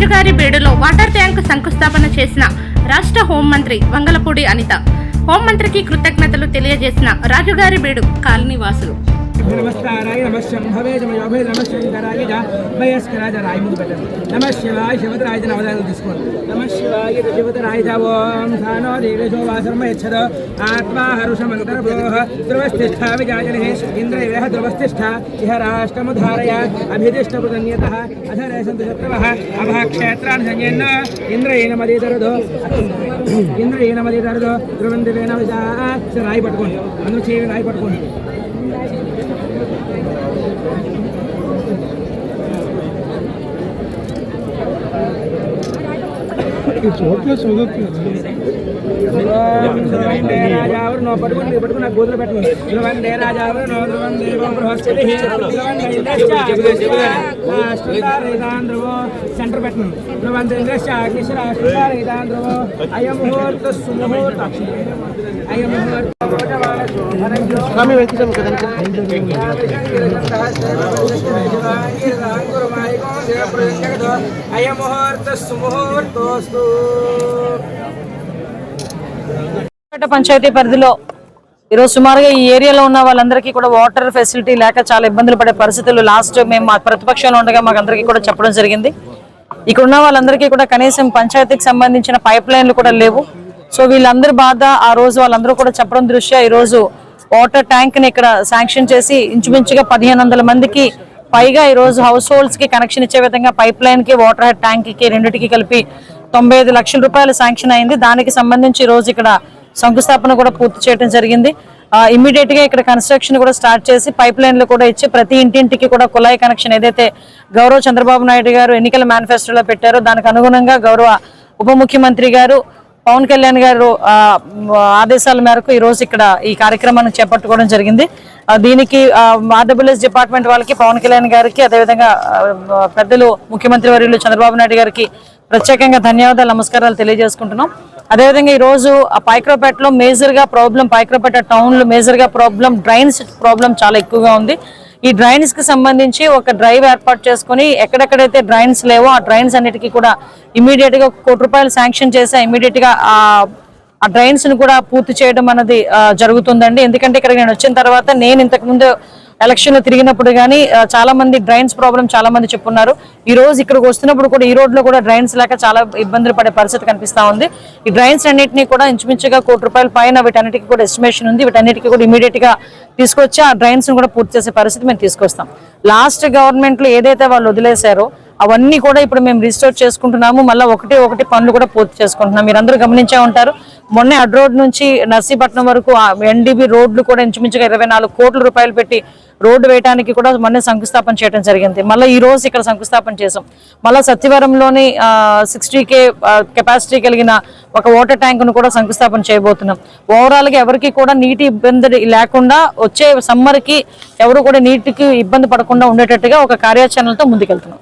రాజుగారి బేడులో water tank శంకుస్థాపన చేసిన రాష్ట్ర హోంమంత్రి వంగలపూడి అనిత. హోంమంత్రికి కృతజ్ఞతలు తెలియజేసిన రాజుగారి బేడు కాలనీ వాసులు నమస్కారాయ నమ శంభవే జమయోభే నమ శంకరాయ జ వయస్కరాజ నమ శివాయ శివతరాయ నవదాలు తీసుకోండి. నమ శివాయ శివతరాయ జ ఓం ధానో దేవేశో వాసర్మ యచ్చద ఆత్మా హరుషమంతరభోః ధ్రువస్థిష్ఠా విజాజనే ఇంద్రయः ధ్రువస్థిష్ఠ ఇహ రాష్ట్రముధారయ అభిదిష్టపుదన్యతః అధరే సంతు శత్రవः అభः క్షేత్రాన్ని సంజయన్న ఇంద్రయేణ మదీదరదో ఇంద్రయేణ మదీదరదో ధ్రువం దివేన విజా రాయి పట్టుకోండి అందరూ చేయి రాయి పట్టుకోండి ధ్రువందే రాజావరు నో పట్టుకుని పట్టుకుని నాకు గోతులు పెట్టండి ధ్రువందే రాజావరు నో ధ్రువం దేవం బృహస్పతి ధ్రువందే ఇంద్రశ్చాన్ ధ్రువో సెంటర్ పెట్టండి ధ్రువందే ఇంద్రశ్చాగ్నిశ్రాష్ట్రాన్ ధ్రువో అయం ముహూర్త సుముహూర్త అయం ముహూర్త స్వామి వెంకటేశ్వర కదండి పంచాయతీ పరిధిలో ఈరోజు సుమారుగా ఈ ఏరియాలో ఉన్న వాళ్ళందరికీ కూడా వాటర్ ఫెసిలిటీ లేక చాలా ఇబ్బందులు పడే పరిస్థితులు. లాస్ట్ మేము మా ప్రతిపక్షంలో ఉండగా మాకు అందరికీ కూడా చెప్పడం జరిగింది. ఇక్కడ ఉన్న వాళ్ళందరికీ కూడా కనీసం పంచాయతీకి సంబంధించిన పైప్ లైన్లు కూడా లేవు. సో వీళ్ళందరి బాధ ఆ రోజు వాళ్ళందరూ కూడా చెప్పడం దృష్ట్యా ఈరోజు వాటర్ ట్యాంక్ని ఇక్కడ శాంక్షన్ చేసి ఇంచుమించుగా పదిహేను వందల మందికి పైగా ఈరోజు హౌస్ హోల్డ్స్కి కనెక్షన్ ఇచ్చే విధంగా పైప్ లైన్కి వాటర్ హెడ్ ట్యాంక్కి రెండింటికి కలిపి తొంభై ఐదు లక్షల రూపాయలు శాంక్షన్ అయింది. దానికి సంబంధించి ఈ రోజు ఇక్కడ శంకుస్థాపన కూడా పూర్తి చేయడం జరిగింది. ఇమీడియట్గా ఇక్కడ కన్స్ట్రక్షన్ కూడా స్టార్ట్ చేసి పైప్ లైన్లు కూడా ఇచ్చి ప్రతి ఇంటింటికి కూడా కుళాయి కనెక్షన్ ఏదైతే గౌరవ చంద్రబాబు నాయుడు గారు ఎన్నికల మేనిఫెస్టోలో పెట్టారో దానికి అనుగుణంగా గౌరవ ఉప ముఖ్యమంత్రి గారు పవన్ కళ్యాణ్ గారు ఆదేశాల మేరకు ఈరోజు ఇక్కడ ఈ కార్యక్రమాన్ని చేపట్టుకోవడం జరిగింది. దీనికి ఆర్డబ్ల్యూఎస్ డిపార్ట్మెంట్ వాళ్ళకి పవన్ కళ్యాణ్ గారికి అదేవిధంగా పెద్దలు ముఖ్యమంత్రి వర్యులు చంద్రబాబు నాయుడు గారికి ప్రత్యేకంగా ధన్యవాదాలు నమస్కారాలు తెలియజేసుకుంటున్నాం. అదేవిధంగా ఈరోజు ఆ పైక్రోపేటలో మేజర్గా ప్రాబ్లం పైక్రోపేట టౌన్లో మేజర్గా మేజర్గా ప్రాబ్లం డ్రైన్స్ ప్రాబ్లం చాలా ఎక్కువగా ఉంది. ఈ డ్రైన్స్కి సంబంధించి ఒక డ్రైవ్ ఏర్పాటు చేసుకుని ఎక్కడెక్కడైతే డ్రైన్స్ లేవో ఆ డ్రైన్స్ అన్నిటికీ కూడా ఇమీడియట్గా కోటి రూపాయలు శాంక్షన్ చేసి ఇమీడియట్గా ఆ ఆ డ్రైన్స్ను కూడా పూర్తి చేయడం అనేది జరుగుతుందండి. ఎందుకంటే ఇక్కడ నేను వచ్చిన తర్వాత నేను ఇంతకు ముందు ఎలక్షన్లో తిరిగినప్పుడు కానీ చాలా మంది డ్రైన్స్ ప్రాబ్లం చాలా మంది చెప్పున్నారు. ఈ రోజు ఇక్కడికి వస్తున్నప్పుడు కూడా ఈ రోడ్లో కూడా డ్రైన్స్ లేక చాలా ఇబ్బందులు పడే పరిస్థితి కనిపిస్తా ఉంది. ఈ డ్రైన్స్ అన్నింటినీ కూడా ఇంచుమించుగా కోటి రూపాయల పైన వీటన్నిటికీ కూడా ఎస్టిమేషన్ ఉంది. వీటన్నిటికీ కూడా ఇమీడియట్గా తీసుకొచ్చి ఆ డ్రైన్స్ను కూడా పూర్తి చేసే పరిస్థితి మేము తీసుకొస్తాం. లాస్ట్ గవర్నమెంట్లో ఏదైతే వాళ్ళు వదిలేశారో అవన్నీ కూడా ఇప్పుడు మేము రిజిస్టర్ చేసుకుంటున్నాము. మళ్ళీ ఒకటి ఒకటి పనులు కూడా పూర్తి చేసుకుంటున్నాం. మీరందరూ గమనించే ఉంటారు. మొన్నే అడ్ రోడ్ నుంచి నర్సీపట్నం వరకు ఎన్డీబీ రోడ్లు కూడా ఇంచుమించుగా ఇరవై నాలుగు కోట్ల రూపాయలు పెట్టి రోడ్డు వేయడానికి కూడా మొన్నే శంకుస్థాపన చేయడం జరిగింది. మళ్ళీ ఈ రోజు ఇక్కడ శంకుస్థాపన చేసాం మళ్ళీ సత్యవరంలోని సిక్స్టీ కే కెపాసిటీ కలిగిన ఒక వాటర్ ట్యాంక్ను కూడా శంకుస్థాపన చేయబోతున్నాం. ఓవరాల్గా ఎవరికి కూడా నీటి ఇబ్బంది లేకుండా వచ్చే సమ్మర్కి ఎవరు కూడా నీటికి ఇబ్బంది పడకుండా ఉండేటట్టుగా ఒక కార్యాచరణతో ముందుకెళ్తున్నాం.